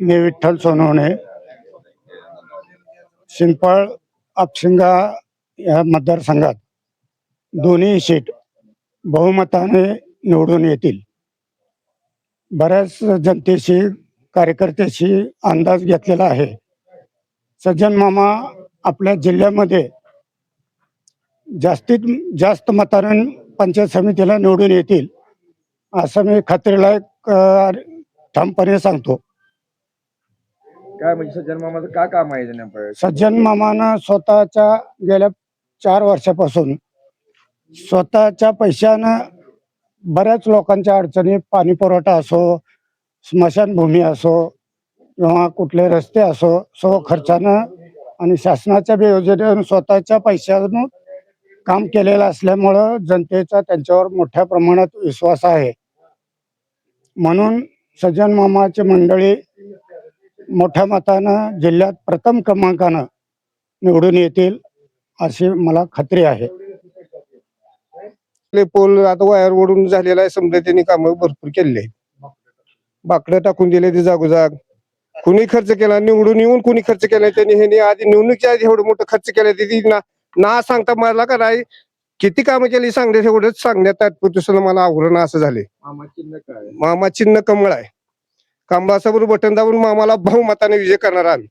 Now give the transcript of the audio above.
मी विठ्ठल सोनवणे शिंपळ अपशिंगा या मतदारसंघात दोन्ही सीट बहुमताने निवडून येतील. बऱ्याच जनतेशी कार्यकर्त्याशी अंदाज घेतलेला आहे. सज्जन मामा आपल्या जिल्ह्यामध्ये जास्तीत जास्त मताने पंचायत समितीला निवडून येतील असं मी खात्रीलायक ठामपणे सांगतो. काय म्हणजे सज्जन मामाचं काय काम आहे सज्जन मामानं स्वतःच्या गेल्या चार वर्षापासून स्वतःच्या पैशानं बऱ्याच लोकांच्या अडचणी पाणी पुरवठा असो स्मशानभूमी असो किंवा कुठले रस्ते असो सो खर्चानं आणि शासनाच्या बी स्वतःच्या पैशानं काम केलेलं असल्यामुळं जनतेचा त्यांच्यावर मोठ्या प्रमाणात विश्वास आहे. म्हणून सज्जन मामाची मंडळी मोठ्या मतानं जिल्ह्यात प्रथम क्रमांकानं निवडून येतील अशी मला खात्री आहे. पोल आता वायर ओढून झालेला आहे. समजा त्यांनी कामं भरपूर केलेली आहेत. बाकडं टाकून दिले ते जागोजाग. कुणी खर्च केला निवडून येऊन कुणी खर्च केला त्यांनी ह्यांनी आधी निवडणुकीच्या आधी एवढं मोठं खर्च केलं ती ना ना सांगता मला कराय किती कामं केली सांगण्यात एवढंच सांगण्यात तात्पुरतं मला आवरण असं झाले मामा चिन्ह काय? मामा चिन्ह कमळ आहे. कमळासमोर बटन दाबून मामाला बहुमताने विजय करणार आम्ही.